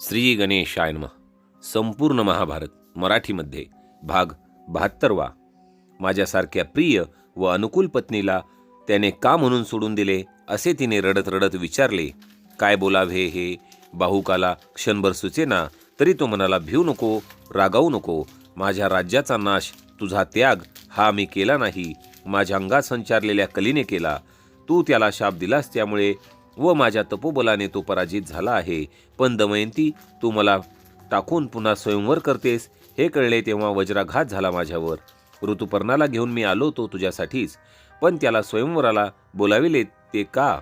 श्री गणेशाय नमः. संपूर्ण महाभारत मराठीमध्ये भाग बहात्तरवा. माझ्यासारख्या प्रिय व अनुकूल पत्नीला त्याने का म्हणून सोडून दिले असे तिने रडत रडत विचारले काय बोलावे हे? बाहुकाला क्षणभर सुचेना तरी तो म्हणाला भिवू नको रागावू नको. माझ्या राज्याचा नाश तुझा त्याग हा मी केला नाही. माझ्या अंगात संचारलेल्या कलीने केला. तू त्याला शाप दिलास त्यामुळे व माझ्या तपोबलाने तो पराजित झाला आहे. पण दमयंती तू मला टाकून पुन्हा स्वयंवर करतेस हे कळले तेव्हा वज्राघात झाला माझ्यावर. ऋतुपर्णाला घेऊन मी आलो तो तुझ्यासाठीच. पण त्याला स्वयंवराला बोलाविले ते का?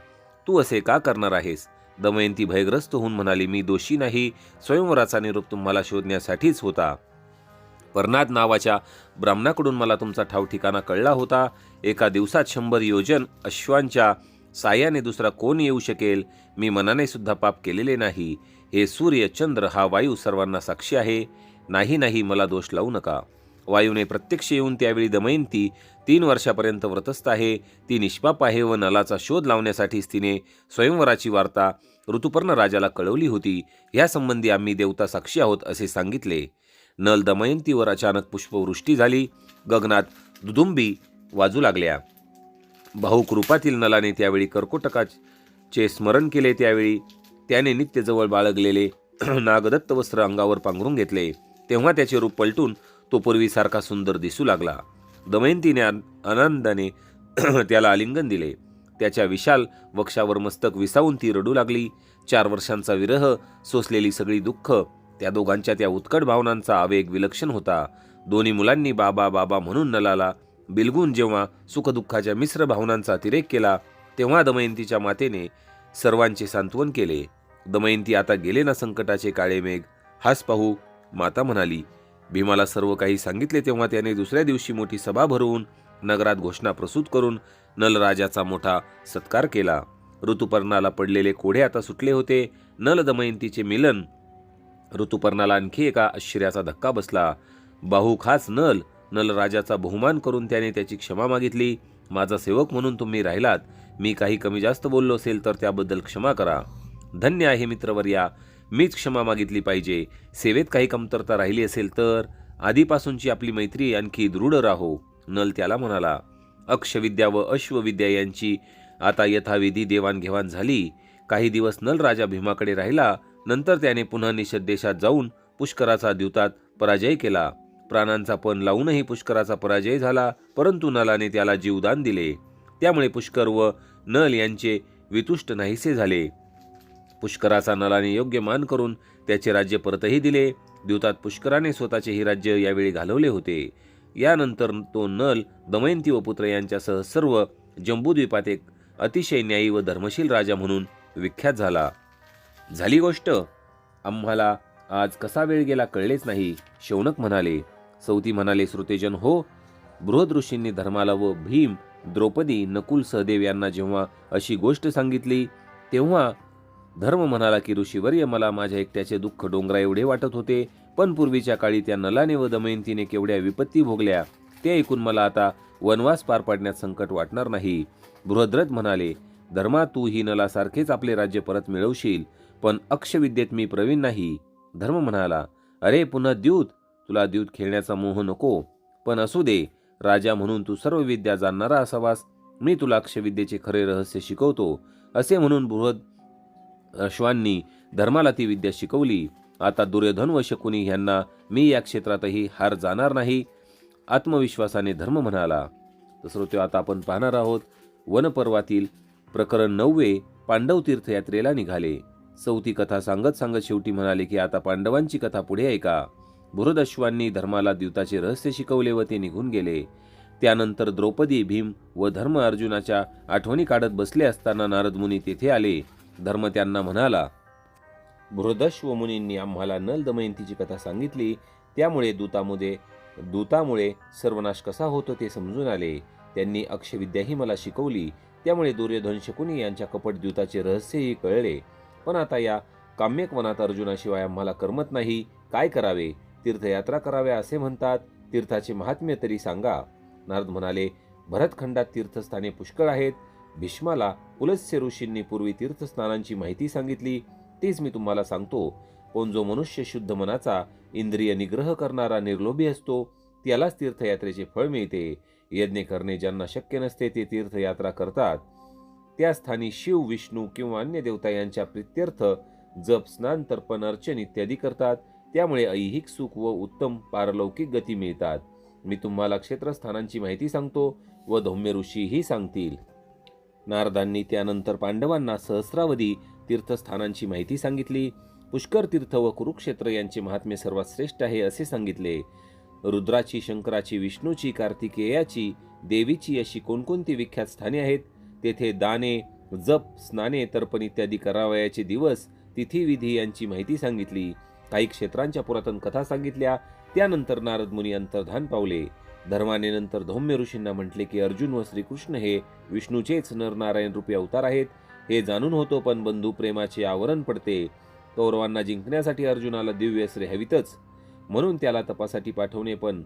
तू असे का करणार आहेस? दमयंती भयग्रस्त होऊन म्हणाली मी दोषी नाही. स्वयंवराचा निरोप तुम्हाला शोधण्यासाठीच होता. पर्णाद नावाच्या ब्राह्मणाकडून मला तुमचा ठाव ठिकाणा कळला होता. एका दिवसात शंभर योजन अश्वांच्या सायाने दुसरा कोण येऊ शकेल? मी मनाने सुद्धा पाप केलेले नाही. हे सूर्य चंद्र हा वायू सर्वांना साक्षी आहे. नाही नाही मला दोष लावू नका. वायूने प्रत्यक्ष येऊन त्यावेळी दमयंती तीन वर्षापर्यंत व्रतस्थ आहे. ती निष्पाप आहे व नलाचा शोध लावण्यासाठीच तिने स्वयंवराची वार्ता ऋतुपर्ण राजाला कळवली होती. यासंबंधी आम्ही देवता साक्षी आहोत असे सांगितले. नल दमयंतीवर अचानक पुष्पवृष्टी झाली. गगनात दुदुंबी वाजू लागल्या. भाऊकृपातील नलाने त्यावेळी कर्कोटकाचे स्मरण केले. त्यावेळी त्याने नित्यजवळ बाळगलेले नागदत्त वस्त्र अंगावर पांघरून घेतले. तेव्हा त्याचे रूप पलटून तो पूर्वीसारखा सुंदर दिसू लागला. दमयंतीने आनंदाने त्याला आलिंगन दिले. त्याच्या विशाल वक्षावर मस्तक विसावून ती रडू लागली. चार वर्षांचा विरह सोसलेली सगळी दुःख त्या दोघांच्या त्या उत्कट भावनांचा आवेग विलक्षण होता. दोन्ही मुलांनी बाबा बाबा म्हणून नलाला बिलगून जेव्हा सुखदुःखाच्या मिश्र भावनांचा अतिरेक केला तेव्हा दमयंतीच्या मातेने सर्वांचे सांत्वन केले. दमयंती आता गेले ना संकटाचे काळे मेघ? हाच पाहू माता म्हणाली भीमाला सर्व काही सांगितले तेव्हा त्याने दुसऱ्या दिवशी मोठी सभा भरवून नगरात घोषणा प्रसूत करून नलराजाचा मोठा सत्कार केला. ऋतुपर्णाला पडलेले कोढे आता सुटले होते. नल दमयंतीचे मिलन ऋतुपर्णाला आणखी एका आश्चर्याचा धक्का बसला. बाहू खास नल नलराजाचा बहुमान करून त्याने त्याची क्षमा मागितली. माझा सेवक म्हणून तुम्ही राहिलात. मी काही कमी जास्त बोललो असेल तर त्याबद्दल क्षमा करा. धन्य आहे मित्रवर्या. मीच क्षमा मागितली पाहिजे. सेवेत काही कमतरता राहिली असेल तर आधीपासूनची आपली मैत्री आणखी दृढ राहो नल त्याला म्हणाला. अक्षविद्या व अश्वविद्या यांची आता यथाविधी देवाणघेवाण झाली. काही दिवस नलराजा भीमाकडे राहिला. नंतर त्याने पुन्हा निषद देशात जाऊन पुष्कराचा द्यूतात पराजय केला. प्राणांचा पण लावूनही पुष्कराचा पराजय झाला परंतु नलाने त्याला जीवदान दिले. त्यामुळे पुष्कर व नल यांचे वितुष्ट नाहीसे झाले. पुष्कराचा नलाने योग्य मान करून त्याचे राज्य परतही दिले. द्यूतात पुष्कराने स्वतःचेही राज्य यावेळी घालवले होते. यानंतर तो नल दमयंती व पुत्र यांच्यासह सर्व जंबूद्वीपात एक अतिशय न्यायी व धर्मशील राजा म्हणून विख्यात झाला. झाली गोष्ट? आम्हाला आज कसा वेळ गेला कळलेच नाही शौनक म्हणाले. सौती म्हणाले श्रुतेजन हो बृहद ऋषींनी धर्माला व भीम द्रौपदी नकुल सहदेव यांना जेव्हा अशी गोष्ट सांगितली तेव्हा धर्म म्हणाला की ऋषीवर्य मला माझ्या एकट्याचे दुःख डोंगरा एवढे वाटत होते पण पूर्वीच्या काळी त्या नलाने व दमयंतीने केवढ्या विपत्ती भोगल्या ते ऐकून मला आता वनवास पार पाडण्यात संकट वाटणार नाही. बृहद्रथ म्हणाले धर्मा तू ही नलासारखेच आपले राज्य परत मिळवशील पण अक्षविद्येत मी प्रवीण नाही. धर्म म्हणाला अरे पुन्हा द्यूत तुला द्यूत खेळण्याचा मोह नको पण असू दे राजा म्हणून तू सर्व विद्या जाणणारा असावास. मी तुला अक्षविद्येचे खरे रहस्य शिकवतो असे म्हणून बृहद अश्वांनी धर्माला ती विद्या शिकवली. आता दुर्योधन व शकुनी ह्यांना मी या क्षेत्रातही हार जाणार नाही आत्मविश्वासाने धर्म म्हणाला. तसं आता आपण पाहणार आहोत. वनपर्वातील प्रकरण नववे पांडव तीर्थयात्रेला निघाले. चौथी कथा सांगत सांगत शेवटी म्हणाले की आता पांडवांची कथा पुढे ऐका. बृहदश्वांनी धर्माला द्यूताचे रहस्य शिकवले व ते निघून गेले. त्यानंतर द्रौपदी भीम व धर्म अर्जुनाच्या आठवणी काढत बसले असताना नारद मुनी तेथे आले. धर्म त्यांना म्हणाला बृहदश्व मुनींनी आम्हाला नल दमयंतीची कथा सांगितली. त्यामुळे दूतामुळे दूतामुळे सर्वनाश कसा होतो ते समजून आले. त्यांनी अक्षविद्याही मला शिकवली. त्यामुळे दुर्योधन शकुनी यांच्या कपट द्यूताचे रहस्यही कळले. पण आता या काम्यक वनात अर्जुनाशिवाय आम्हाला करमत नाही. काय करावे? तीर्थयात्रा कराव्या असे म्हणतात. तीर्थाचे महात्म्य तरी सांगा. नारद म्हणाले भरतखंडात तीर्थस्थाने पुष्कळ आहेत. भीष्माला पुलस्य ऋषींनी पूर्वी तीर्थस्थानांची माहिती सांगितली. तेच मी तुम्हाला सांगतो. कोण जो मनुष्य शुद्ध मनाचा इंद्रिय निग्रह करणारा निर्लोभी असतो त्यालाच तीर्थयात्रेचे फळ मिळते. यज्ञ करणे ज्यांना शक्य नसते ते तीर्थयात्रा करतात. त्या स्थानी शिव विष्णू किंवा अन्य देवता यांच्या प्रित्यर्थ जप स्नान तर्पण अर्चन इत्यादी करतात. त्यामुळे ऐहिक सुख व उत्तम पारलौकिक गती मिळतात. मी तुम्हाला क्षेत्रस्थानांची माहिती सांगतो व धौम्य ऋषीही सांगतील. नारदांनी त्यानंतर पांडवांना सहस्रावधी तीर्थस्थानांची माहिती सांगितली. पुष्कर तीर्थ व कुरुक्षेत्र यांचे महात्म्य सर्वात श्रेष्ठ आहे असे सांगितले. रुद्राची शंकराची विष्णूची कार्तिकेयाची देवीची अशी कोणकोणती विख्यात स्थाने आहेत? तेथे दाने जप स्नाने तर्पण इत्यादी करावयाचे दिवस तिथी विधी यांची माहिती सांगितली. काही क्षेत्रांच्या पुरातन कथा सांगितल्या. त्यानंतर नारद मुनी अंतर्धान पावले. धर्माने नंतर धौम्य ऋषींना म्हटले की अर्जुन व श्रीकृष्ण हे विष्णूचेच नरनारायण रूपी अवतार आहेत. हे जाणून होतो पण बंधू प्रेमाचे आवरण पडते. कौरवांना जिंकण्यासाठी अर्जुनाला दिव्य अस्त्रे हवीतच. म्हणून त्याला तपासाठी पाठवणे पण.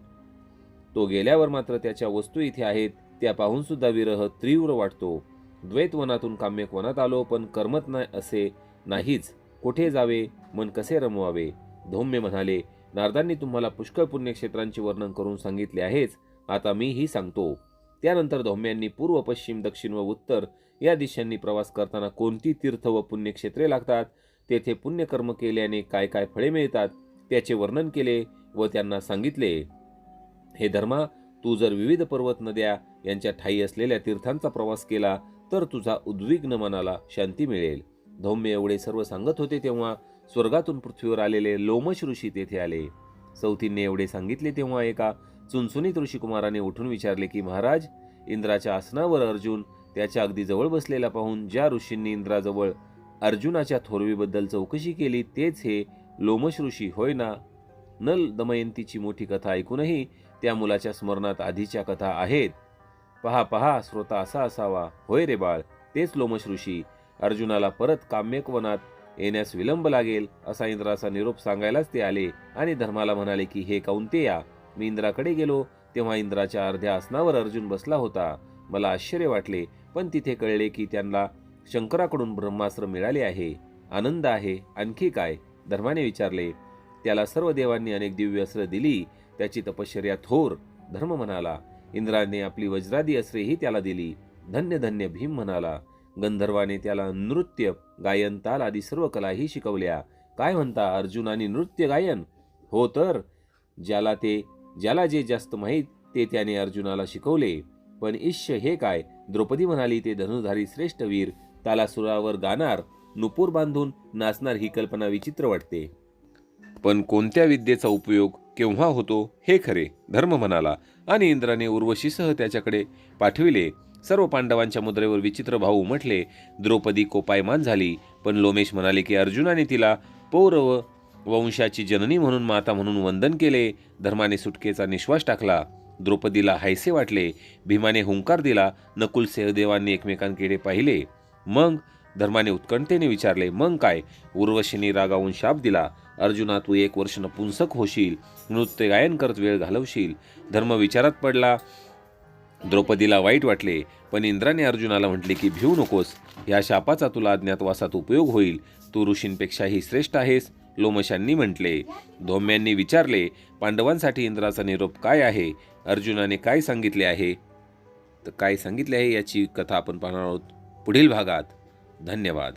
तो गेल्यावर मात्र त्याच्या वस्तू इथे आहेत. त्या पाहून सुद्धा विरह तीव्र वाटतो. द्वैत वनातून काम्यक वनात आलो पण करमत नाही असे नाहीच. कुठे जावे मन कसे रमवावे? धौम्य म्हणाले नारदांनी तुम्हाला पुष्कळ पुण्यक्षेत्रांचे वर्णन करून सांगितले आहेच आता मीही सांगतो. त्यानंतर धौम्यांनी पूर्व पश्चिम दक्षिण व उत्तर या दिशांनी प्रवास करताना कोणती तीर्थ व पुण्यक्षेत्रे लागतात? तेथे पुण्यकर्म केल्याने काय काय फळे मिळतात? त्याचे वर्णन केले व त्यांना सांगितले हे धर्मा तू जर विविध पर्वत नद्या यांच्या ठाई असलेल्या तीर्थांचा प्रवास केला तर तुझा उद्विग्न मनाला शांती मिळेल. धौम्य एवढे सर्व सांगत होते तेव्हा स्वर्गातून पृथ्वीवर आलेले लोमश ऋषी तेथे आले. चौथींनी एवढे सांगितले तेव्हा एका चुनचुनीत ऋषिकुमाराने उठून विचारले की महाराज इंद्राच्या आसनावर अर्जुन त्याच्या अगदी जवळ बसलेला पाहून ज्या ऋषींनी इंद्राजवळ अर्जुनाच्या थोरवीबद्दल चौकशी केली तेच हे लोमश ऋषी होय ना? नल दमयंतीची मोठी कथा ऐकूनही त्या मुलाच्या स्मरणात आधीच्या कथा आहेत. पहा पहा श्रोता असा असावा. होय रे बाळ तेच लोमश ऋषी. अर्जुनाला परत काम्यक वनात येण्यास विलंब लागेल असा इंद्राचा निरोप सांगायलाच ते आले आणि धर्माला म्हणाले की हे कौंतेया या मी इंद्राकडे गेलो तेव्हा इंद्राच्या अर्ध्या आसनावर अर्जुन बसला होता. मला आश्चर्य वाटले पण तिथे कळले की त्यांना शंकराकडून ब्रह्मास्त्र मिळाले आहे. आनंद आहे आणखी काय? धर्माने विचारले. त्याला सर्व देवांनी अनेक दिव्य अस्त्र दिली त्याची तपश्चर्या थोर धर्म म्हणाला. इंद्राने आपली वज्रादी अस्त्रेही त्याला दिली. धन्य धन्य भीम म्हणाला. गंधर्वाने त्याला नृत्य गायन ताल आदी सर्व कलाही शिकवल्या. काय म्हणता अर्जुनाने नृत्य गायन? हो तर ज्याला ते ज्याला जे जास्त माहीत ते त्याने अर्जुनाला शिकवले. पण ईश्य हे काय? द्रौपदी म्हणाली ते धनुधारी श्रेष्ठ वीर तालासुरावर गाणार नुपूर बांधून नाचणार ही कल्पना विचित्र वाटते. पण कोणत्या विद्येचा उपयोग केव्हा होतो हे खरे? धर्म म्हणाला आणि इंद्राने उर्वशीसह त्याच्याकडे पाठविले. सर्व पांडवांच्या मुद्रेवर विचित्र भाऊ उमटले. द्रौपदी कोपायमान झाली पण लोमेश म्हणाले की अर्जुनाने तिला पौरव वंशाची जननी म्हणून माता म्हणून वंदन केले. धर्माने सुटकेचा निश्वास टाकला. द्रौपदीला हायसे वाटले. भीमाने हुंकार दिला. नकुल सहदेवांनी एकमेकांकडे पाहिले. मग धर्माने उत्कंठेने विचारले मग काय? उर्वशीने रागावून शाप दिला. अर्जुना तू एक वर्ष नपुंसक होशील. नृत्य गायन करत वेळ घालवशील. धर्म विचारात पडला. द्रौपदीला वाईट वाटले पण इंद्राने अर्जुनाला म्हटले की भिवू नकोस. या शापाचा तुला अज्ञातवासात उपयोग होईल. तू ऋषींपेक्षाही श्रेष्ठ आहेस. लोमशांनी म्हटले. धौम्यांनी विचारले पांडवांसाठी इंद्राचा निरोप काय आहे? अर्जुनाने काय सांगितले आहे? तर काय सांगितले आहे याची कथा आपण पाहणार आहोत पुढील भागात. धन्यवाद.